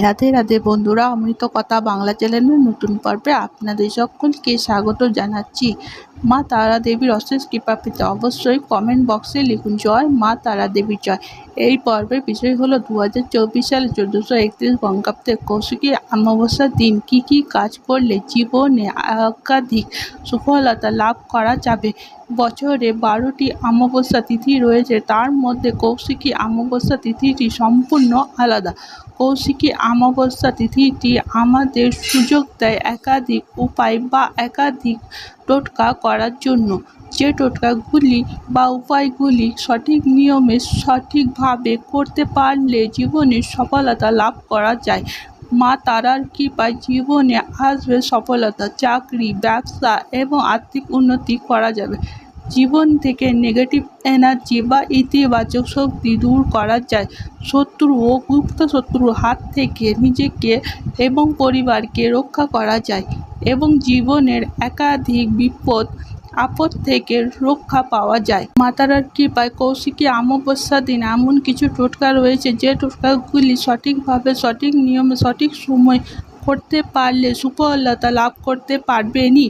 রাধে রাধে বন্ধুরা অমৃত কথা বাংলা চ্যানেলের নতুন পর্বে আপনাদের সকলকে স্বাগত জানাচ্ছি। মা তারা দেবীর অশেষ কৃপা পেতে অবশ্যই কমেন্ট বক্সে লিখুন, জয় মা তারা দেবীর জয়। এই পর্বের বিষয় হলো দু হাজার চব্বিশ সালে চোদ্দোশো একত্রিশ বঙ্গাব্দে কৌশিকী অমাবস্যার দিন। কি কি কাজ করলে জীবনে একাধিক সফলতা লাভ করা যাবে? বছরে বারোটি অমাবস্যা তিথি রয়েছে, তার মধ্যে কৌশিকী অমাবস্যা তিথিটি সম্পূর্ণ আলাদা। কৌশিকী অমাবস্যা তিথিটি আমাদের সুযোগ দেয় একাধিক উপায় বা একাধিক টোটকা করার জন্য। যে টোটকাগুলি বা উপায়গুলি সঠিক নিয়মে সঠিকভাবে করতে পারলে জীবনে সফলতা লাভ করা যায়। মা তারার কৃপায় জীবনে আসবে সফলতা, চাকরি, ব্যবসা এবং আর্থিক উন্নতি করা যাবে। জীবন থেকে নেগেটিভ এনার্জি বা ইতিবাচক শক্তি দূর করা যায়। শত্রু ও গুপ্ত শত্রুর হাত থেকে নিজেকে এবং পরিবারকে রক্ষা করা যায় এবং জীবনের একাধিক বিপদ, আপদ থেকে রক্ষা পাওয়া যায়। মাতারার কৃপায় কৌশিকী অমাবস্যা দিন এমন কিছু টোটকা রয়েছে যে টোটকাগুলি সঠিকভাবে, সঠিক নিয়মে, সঠিক সময় করতে পারলে সুফলতা লাভ করতে পারবেনই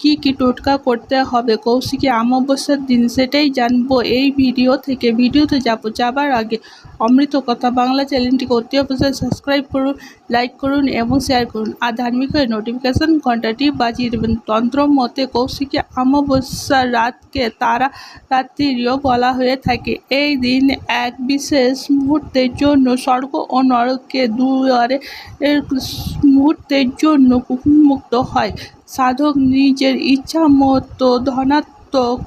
কী কী টোটকা করতে হবে, কৌশিকী অমাবস্যার দিন সেটাই জানব। এই ভিডিও থেকে, ভিডিওতে যাব, যাবার আগে অমৃত কথা বাংলা চ্যানেলটিকে অতি অবশ্যই সাবস্ক্রাইব করুন লাইক করুন এবং শেয়ার করুন। আর ধার্মিক নোটিফিকেশান ঘন্টাটি বাজিয়ে দেবেন। তন্ত্র মতে কৌশিকী অমাবস্যার রাতকে তারা রাত্রিও বলা হয়ে থাকে। এই দিন এক বিশেষ মুহূর্তের জন্য স্বর্গ ও নরকে দুয়ারে মুহূর্তের জন্য মুক্ত হয়। সাধক নিজের ইচ্ছা মতো ধনাত্মক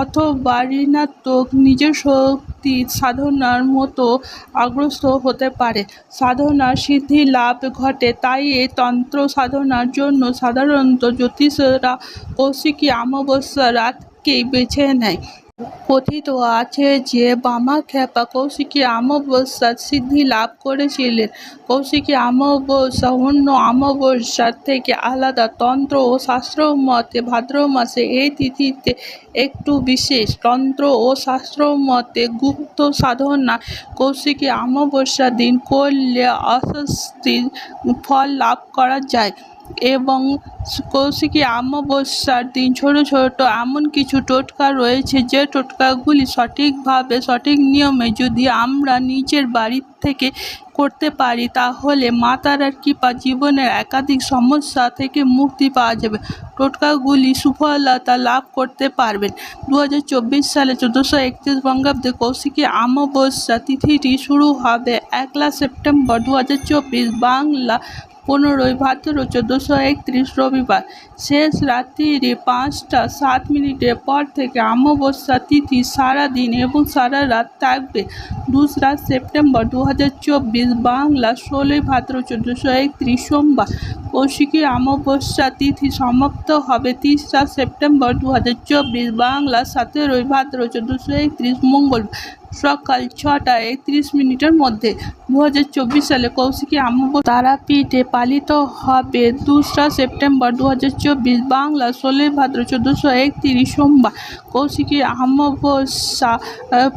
অথবা ঋণাত্মক নিজের শক্তি সাধনার মতো আগ্রস্ত হতে পারে। সাধনার সিদ্ধি লাভ ঘটে, তাই এই তন্ত্র সাধনার জন্য সাধারণত জ্যোতিষরা কৌশিকী অমাবস্যা রাতকেই বেছে নেয়। কথিত আছে যে বামাখ্যাপা কৌশিকী অমাবস্যার সিদ্ধি লাভ করেছিলেন। কৌশিকী অমাবস্যা অন্য অমাবস্যার থেকে আলাদা তন্ত্র ও শাস্ত্র মতে ভাদ্র মাসে এই তিথিতে একটু বিশেষ তন্ত্র ও শাস্ত্র মতে গুপ্ত সাধনা কৌশিকী অমাবস্যার দিন করলে অস্বস্তির ফল লাভ করা যায়। এবং কৌশিকী অমাবস্যার দিন ছোটো ছোটো এমন কিছু টোটকা রয়েছে যে টোটকাগুলি সঠিকভাবে, সঠিক নিয়মে যদি আমরা নিজের বাড়ি থেকে করতে পারি, তাহলে মা তারার কৃপা জীবনের একাধিক সমস্যা থেকে মুক্তি পাওয়া যাবে। টোটকাগুলি সুফলতা লাভ করতে পারবেন। দু হাজার চব্বিশ সালে চোদ্দোশো একত্রিশ বঙ্গাব্দে কৌশিকী অমাবস্যা তিথিটি শুরু হবে একলা সেপ্টেম্বর দু হাজার চব্বিশ বাংলা পনেরোই ভাদ্র চোদ্দোশো একত্রিশ রবিবার। শেষ রাত্রি পাঁচটা সাত মিনিটের পর থেকে অমাবস্যা তিথি সারা দিন এবং সারা রাত থাকবে। দোসরা সেপ্টেম্বর দু হাজার চব্বিশ বাংলা ষোলোই ভাদ্র চোদ্দোশো একত্রিশ সোমবার। কৌশিকী অমাবস্যা তিথি সমাপ্ত হবে তিসরা সেপ্টেম্বর দু হাজার চব্বিশ বাংলা সতেরোই ভাদ্র চোদ্দোশো একত্রিশ মঙ্গলবার। সকাল ছটা একত্রিশ মিনিটের মধ্যে দু হাজার চব্বিশ সালে কৌশিকী অমাবস্যা তারাপীঠে পালিত হবে দোসরা সেপ্টেম্বর দু হাজার চব্বিশ বাংলা ষোলোই ভাদ্র চোদ্দোশো একত্রিশ সোমবার। কৌশিকী অমাবস্যা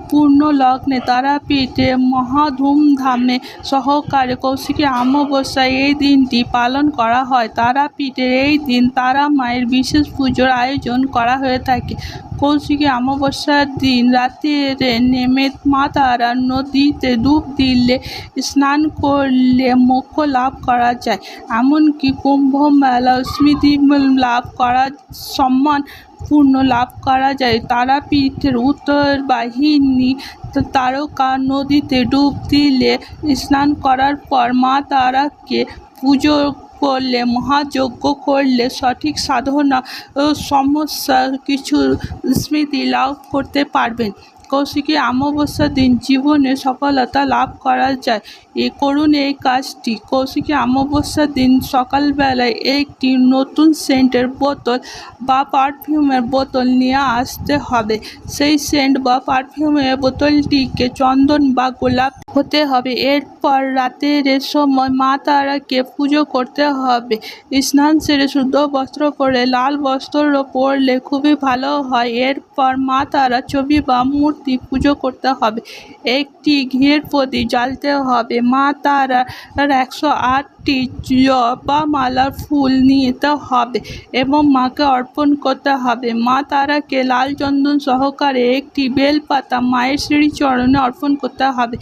পূর্ণ লগ্নে তারাপীঠে মহা ধুমধামে সহকারে কৌশিকী অমাবস্যা এই দিনটি পালন করা হয়। তারাপীঠের এই দিন তারা মায়ের বিশেষ পুজোর আয়োজন করা হয়ে থাকে। কৌশিকী অমাবস্যার দিন রাত্রে নেমে মা তারা নদীতে ডুব দিলে, স্নান করলে মোক্ষ লাভ করা যায়। এমনকি কুম্ভ মেলা স্মৃতি লাভ করা, সম্মান পূর্ণ লাভ করা যায়। তারাপীঠের উত্তর বাহিনী তারকা নদীতে ডুব দিলে, স্নান করার পর মা তারাকে পুজো করলে মহাযজ্ঞ করলে সঠিক সাধনা সমস্যা কিছু স্মৃতি লাভ করতে পারবেন। কৌশিকী অমাবস্যার দিন জীবনে সফলতা লাভ করা যায় এ করুন এই কাজটি। কৌশিকী অমাবস্যার দিন সকালবেলায় একটি নতুন সেন্টের বোতল বা পারফিউমের বোতল নিয়ে আসতে হবে। সেই সেন্ট বা পারফিউমের বোতলটিকে চন্দন বা গোলাপ হতে হবে। এরপর রাতের সময় মা তারাকে পুজো করতে হবে। স্নান সেরে শুদ্ধ বস্ত্র পরে লাল বস্ত্র পরলে খুবই ভালো হয়। এরপর মা তারা ছবি বা মূর্তি অবধি পুজো করতে হবে। একটি ঘিয়ের প্রদীপ জ্বালতে হবে। মা তারার একশো আটটি জবা মালার ফুল নিতে হবে এবং মাকে অর্পণ করতে হবে। মা তারাকে লাল চন্দন সহকারে একটি বেলপাতা মায়ের শ্রী চরণে অর্পণ করতে হবে।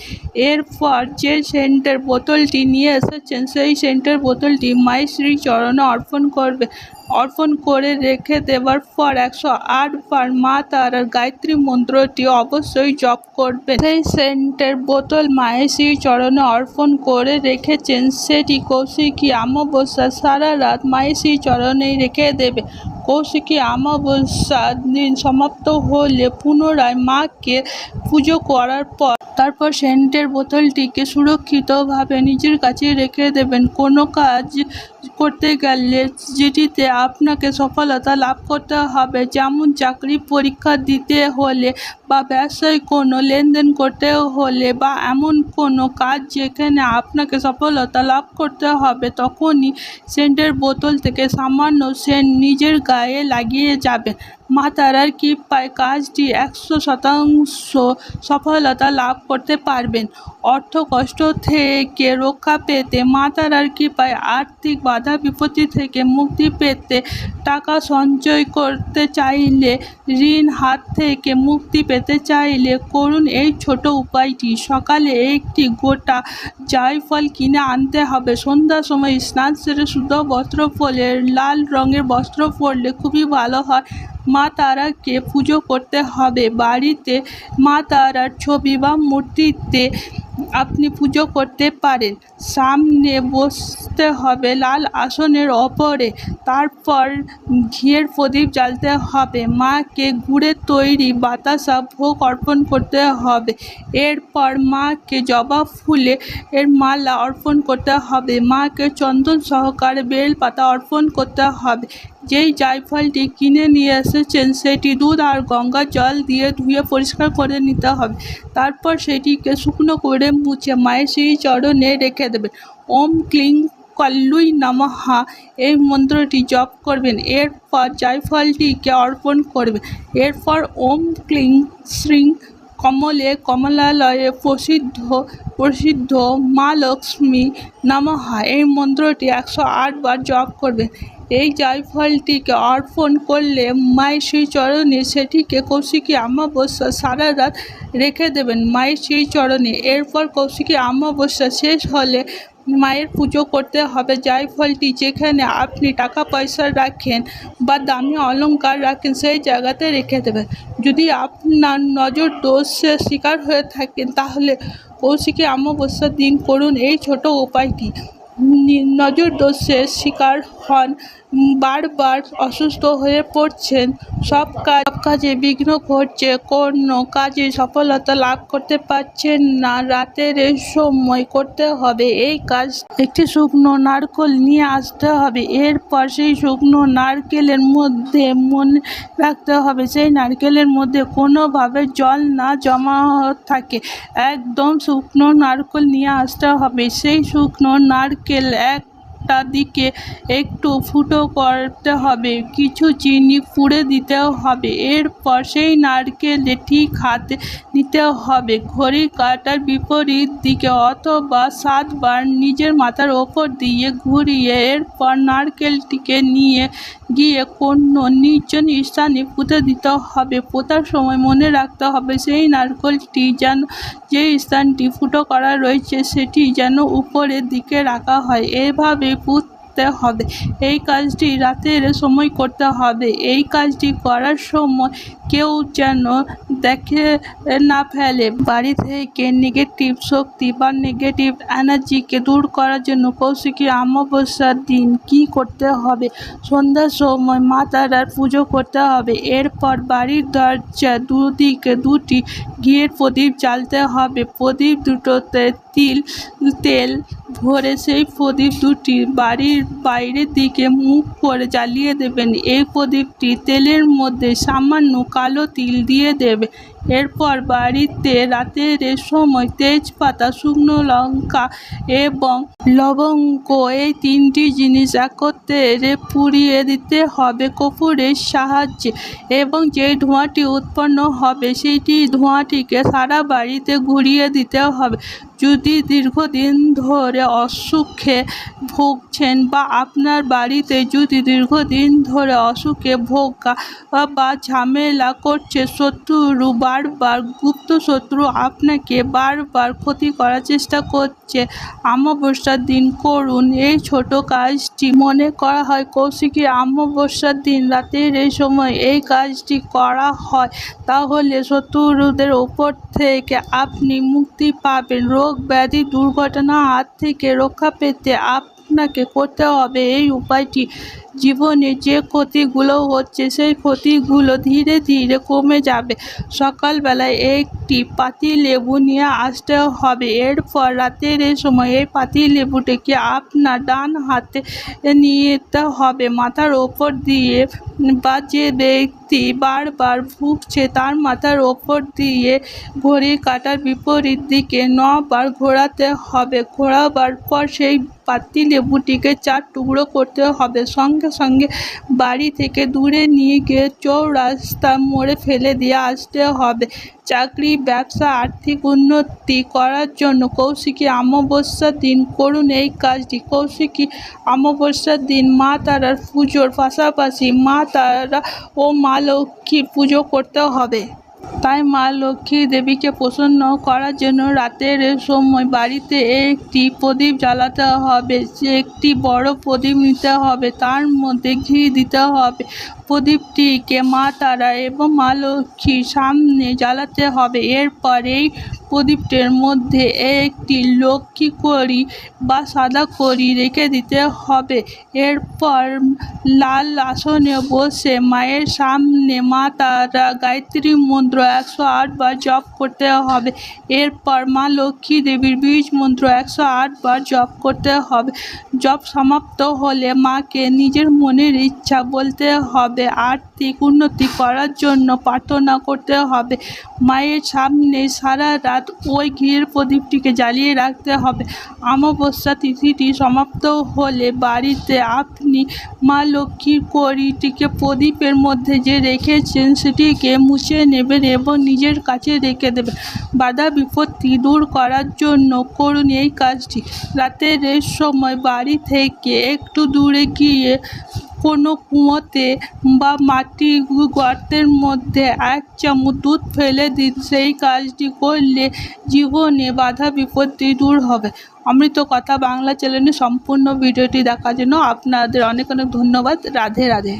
এরপর যে সেন্টের বোতলটি নিয়ে এসেছেন, সেই সেন্টের বোতলটি মায়ের শ্রীচরণে অর্পণ করবে। অর্পণ করে রেখে দেওয়ার পর একশো আট বার মা তারার গায়ত্রী মন্ত্রটি অবশ্যই জপ করবে সেই সেন্টের বোতল মায়ের চরণে অর্পণ করে রেখেছেন। সেটি কৌশিকী অমাবস্যা সারা রাত মায়ের চরণেই রেখে দেবে। কৌশিকী অমাবস্যা দিন সমাপ্ত হলে পুনরায় মাকে পুজো করার পর তারপর সেন্টের বোতলটিকে সুরক্ষিতভাবে নিজের কাছে রেখে দেবেন। কোনো কাজ করতে গেলে যেটিতে আপনাকে সফলতা লাভ করতে হবে, যেমন চাকরি পরীক্ষা দিতে হলে বা ব্যবসায় কোনো লেনদেন করতে হলে বা এমন কোনো কাজ যেখানে আপনাকে সফলতা লাভ করতে হবে, তখনই সেন্টের বোতল থেকে সামান্য সেন্ট নিজের গায়ে লাগিয়ে যাবেন মা তারার কৃপায় কাজটি একশো শতাংশ সফলতা লাভ করতে পারবেন। অর্থ কষ্ট থেকে রক্ষা পেতে মা তারার কৃপায় আর্থিক বাধা বিপত্তি থেকে মুক্তি পেতে টাকা সঞ্চয় করতে চাইলে ঋণ হাত থেকে মুক্তি পেতে চাইলে করুন। এই ছোট উপায়টি। সকালে একটি গোটা জায়ফল কিনে আনতে হবে। সন্ধ্যার সময় স্নান সেরে শুদ্ধ বস্ত্র পরলে, লাল রঙের বস্ত্র পরলে খুবই ভালো হয়। মা তারাকে পুজো করতে হবে। বাড়িতে মা তারার ছবি বা মূর্তিতে আপনি পুজো করতে পারেন। সামনে বসতে হবে লাল আসনের ওপরে। তারপর ঘিয়ের প্রদীপ জ্বালতে হবে। মাকে গুড়ের তৈরি বাতাসা ভোগ অর্পণ করতে হবে। এরপর মাকে জবা ফুলে এর মালা অর্পণ করতে হবে। মাকে চন্দন সহকারে বেল পাতা অর্পণ করতে হবে। যেই জায়ফলটি কিনে নিয়ে এসেছেন, সেটি দুধ আর গঙ্গা জল দিয়ে ধুয়ে পরিষ্কার করে নিতে হবে। তারপর সেটিকে শুকনো করে মুছে মায়ের সেই চরণে রেখে দেবেন। ওম ক্লিং কল্লুই নমঃা। এই মন্ত্রটি জপ করবেন। এরপর জায়ফলটিকে অর্পণ করবেন। এরপর ওম ক্লিং শ্রীং কমলে কমলালয়ে প্রসিদ্ধ প্রসিদ্ধ মা লক্ষ্মী নমঃা। এই মন্ত্রটি একশো আট বার জপ করবেন। এই জায়ফলটিকে অর্পণ করলে মায়ের সেই চরণে সেটিকে কৌশিকী অমাবস্যা সারা রাত রেখে দেবেন। মায়ের সেই চরণে। এরপর কৌশিকী অমাবস্যা শেষ হলে মায়ের পুজো করতে হবে। জায়ফলটি যেখানে আপনি টাকা পয়সা রাখেন বা দামি অলংকার রাখেন, সেই জায়গাতে রেখে দেবেন। যদি আপনার নজর দোষের শিকার হয়ে থাকেন, তাহলে কৌশিকী অমাবস্যার দিন করুন। এই ছোট উপায়টি। নজর দোষের শিকার হন বারবার অসুস্থ হয়ে পড়ছেন, সব কাজ সব কাজে বিঘ্ন ঘটছে। কোনো কাজে সফলতা লাভ করতে পারছেন না। রাতের এই সময় করতে হবে। এই কাজ একটি শুকনো নারকোল নিয়ে আসতে হবে। এরপর সেই শুকনো নারকেলের মধ্যে মনে রাখতে হবে। সেই নারকেলের মধ্যে কোনোভাবে জল না জমা থাকে। একদম শুকনো নারকেল নিয়ে আসতে হবে। সেই শুকনো নারকেল একটা দিকে একটু ফুটো করতে হবে, কিছু চিনি পুড়ে দিতে হবে। এরপর সেই নারকেলে ঠিক হাতে নিতে হবে। ঘড়ি কাটার বিপরীত দিকে অথবা সাতবার নিজের মাথার ওপর দিয়ে ঘুরিয়ে এরপর নারকেলটিকে নিয়ে গিয়ে কোনো নির্জন স্থানে পুঁতে দিতে হবে। পোতার সময় মনে রাখতে হবে, সেই নারকলটি যেন যে স্থানটি ফুটো করা রয়েছে, সেটি যেন উপরের দিকে রাখা হয়। এভাবে পুঁততে হবে। এই কাজটি রাতের সময় করতে হবে। এই কাজটি করার সময় কেউ যেন দেখে না ফেলে। বাড়ি থেকে নেগেটিভ শক্তি বা নেগেটিভ এনার্জিকে দূর করার জন্য কৌশিকী অমাবস্যার দিন কি করতে হবে? সন্ধ্যার সময় মা তারার পুজো করতে হবে। এরপর বাড়ির দরজা দুদিকে দুটি ঘিয়ের প্রদীপ জ্বালতে হবে। প্রদীপ দুটোতে তিল, তেল ভরে সেই প্রদীপ দুটি বাড়ির বাইরের দিকে মুখ করে জ্বালিয়ে দেবেন। এই প্রদীপটি তেলের মধ্যে সামান্য কালো তিল দিয়ে দেবে। এরপর বাড়িতে রাতের সময় তেজপাতা, শুকনো লঙ্কা এবং লবঙ্গ এই তিনটি জিনিস একত্রে পুড়িয়ে দিতে হবে কর্পূরের সাহায্যে এবং যে ধোঁয়াটি উৎপন্ন হবে, সেইটি ধোঁয়াটিকে সারা বাড়িতে ঘুরিয়ে দিতে হবে। যদি দীর্ঘদিন ধরে অসুখে ভুগছেন বা আপনার বাড়িতে যদি দীর্ঘদিন ধরে অসুখে ভোগা বা ঝামেলা করছে শত্রু বারবার, গুপ্ত শত্রু আপনাকে বারবার ক্ষতি করার চেষ্টা করছে, অমাবস্যার দিন করুন। এই ছোট কাজটি মনে করা হয় কৌশিকী, অমাবস্যার দিন রাতের এই সময় এই কাজটি করা হয়। তাহলে শত্রুদের ওপর থেকে আপনি মুক্তি পাবেন। রোগ ব্যাধি দুর্ঘটনা হাত থেকে রক্ষা পেতে আপনাকে করতে হবে এই উপায়টি। জীবনে যে ক্ষতিগুলো হচ্ছে, সেই ক্ষতিগুলো ধীরে ধীরে কমে যাবে। সকালবেলায় একটি পাতি লেবু নিয়ে আসতে হবে। এরপর রাতের এই সময় এই পাতি লেবুটিকে আপনার ডান হাতে নিতে হবে। মাথার ওপর দিয়ে বা যে ব্যক্তি বারবার ভুগছে তার মাথার ওপর দিয়ে ঘড়ি কাটার বিপরীত দিকে নবার ঘোরাতে হবে। ঘোরাবার পর সেই পাতি লেবুটিকে চার টুকরো করতে হবে। সঙ্গে সঙ্গে বাড়ি থেকে দূরে নিয়ে গিয়ে চৌরাস্তা মোড়ে ফেলে দিয়ে আসতে হবে। চাকরি, ব্যবসা, আর্থিক উন্নতি করার জন্য কৌশিকী অমাবস্যার দিন করুন এই কাজটি। কৌশিকী অমাবস্যার দিন মা তারার পুজোর পাশাপাশি মা তারা ও মা লক্ষ্মীর পুজো করতে হবে। তাই মা লক্ষ্মী দেবীকে প্রসন্ন করার জন্য রাতের সময় বাড়িতে একটি প্রদীপ জ্বালাতে হবে একটি বড় প্রদীপ নিতে হবে, তার মধ্যে ঘি দিতে হবে। প্রদীপটিকে মা তারা এবং মা লক্ষ্মীর সামনে জ্বালাতে হবে। এরপর এই প্রদীপটির মধ্যে একটি লক্ষ্মী কড়ি বা সাদা কড়ি রেখে দিতে হবে। এরপর লাল আসনে বসে মায়ের সামনে মা তারা গায়ত্রী মন্ত্র একশো আটবার জপ করতে হবে। এরপর মা লক্ষ্মী দেবীর বীজ মন্ত্র একশো আটবার জপ করতে হবে। জপ সমাপ্ত হলে মাকে নিজের মনের ইচ্ছা বলতে হবে। আর্থিক উন্নতি করার জন্য প্রার্থনা করতে হবে। মায়ের সামনে সারা রাত ওই ঘিয়ের প্রদীপটিকে জ্বালিয়ে রাখতে হবে। অমাবস্যা তিথিটি সমাপ্ত হলে বাড়িতে আপনি মা লক্ষ্মীর কড়িটিকে প্রদীপের মধ্যে যে রেখেছেন সেটিকে মুছে নেবেন এবং নিজের কাছে রেখে দেবেন। বাধা বিপত্তি দূর করার জন্য করুন এই কাজটি। রাতের সময় বাড়ি থেকে একটু দূরে গিয়ে কোনো কুয়োতে বা মাটি গর্তের মধ্যে এক চামচ দুধ ফেলে দিন। সেই কাজটি করলে জীবনে বাধা বিপত্তি দূর হবে। অমৃত কথা বাংলা চ্যানেলে সম্পূর্ণ ভিডিওটি দেখার জন্য আপনাদের অনেক অনেক ধন্যবাদ। রাধে রাধে।